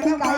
Gracias.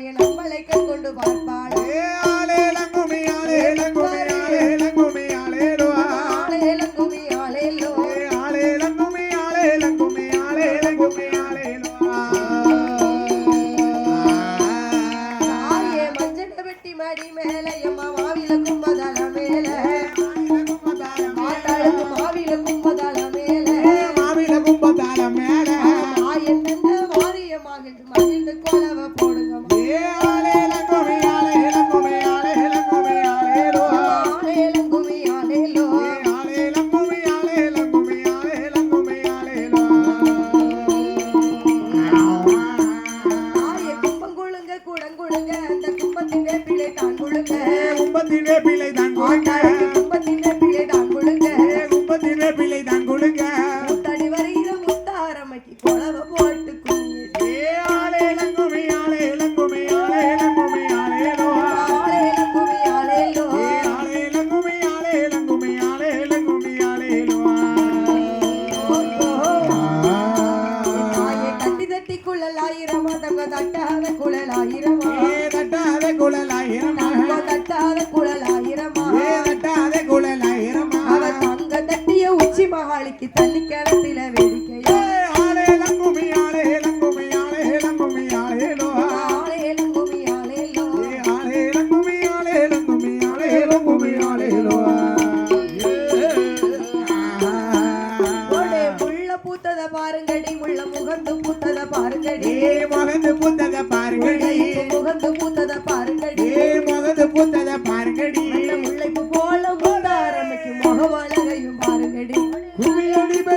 தாயே நம்மளை கை கொண்டு பார்ப்பாள் ஆலே லங்குமி ஆலே லங்குமி ஆலே லங்குமி மாவில கும்பதல மேலே. மாவில கும்பதல மேலே. ஆலயத்தில வேடிக்கையா? பாருங்கடி உள்ள முகந்து பூத்தத பாருங்கடி. முகந்து பூத்தத பாருங்கடி. முகந்து பூத்தத பாருங்கடி.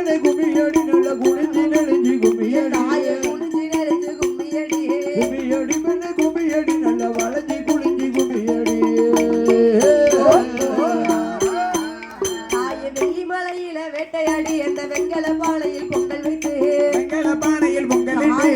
நடந்து குமியடி நல்ல குடிஞ்சி நெடுஞ்சி குமியடி. குடிஞ்சி நெடுஞ்சு குமியடி குமியடி மெல்ல குமியடி நல்ல வளைஞ்சி குளிஞ்சி குமியடி. வெள்ளி மலையில வேட்டையாடி அந்த வெங்கல பானையில் பொங்கல் வைத்து வெங்கல பானையில் பொங்கல் வைத்து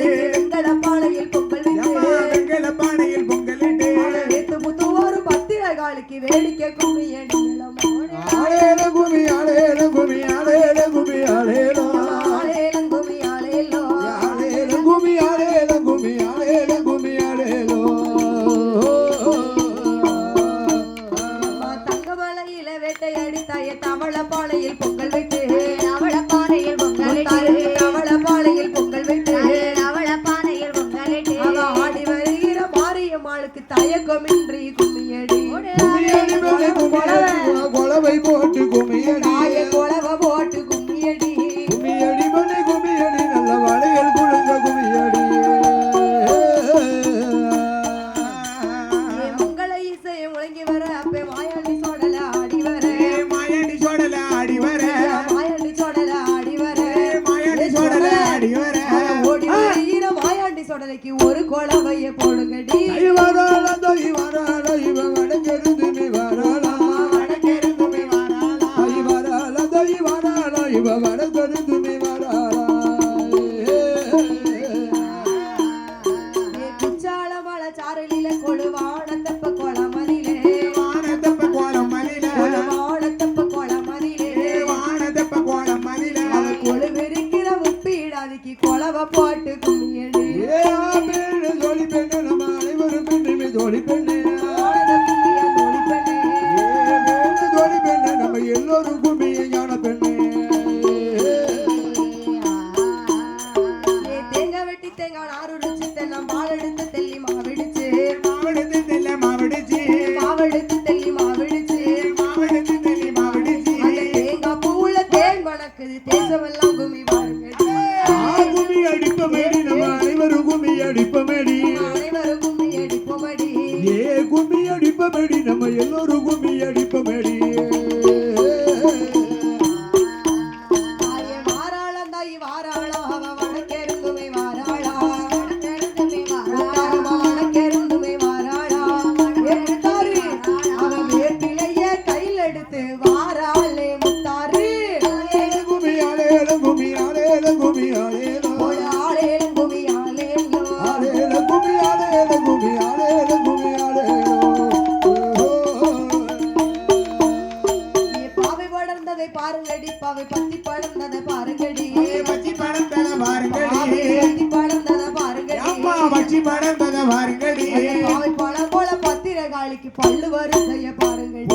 கொலைக்கு ஒரு கொலவைய போடுங்கடி வராளா தொய் வராளா இவ வடங்கிருந்து வராளா வடங்கிருந்து வராளா தொய் வராளா இவ வடங்கிருந்து ouro பாருங்கடி பாவை பத்தி பழம் தானே பாருங்கடி பத்தி பழம் தானே பாருங்கடி பத்தி பழம் தானே பாருங்கடி. அம்மா பச்சி பழம் தானே பாருங்கடி பாவை பழம் போல பத்திர காளிக்கு பல்லு வரும் பாருங்கடி.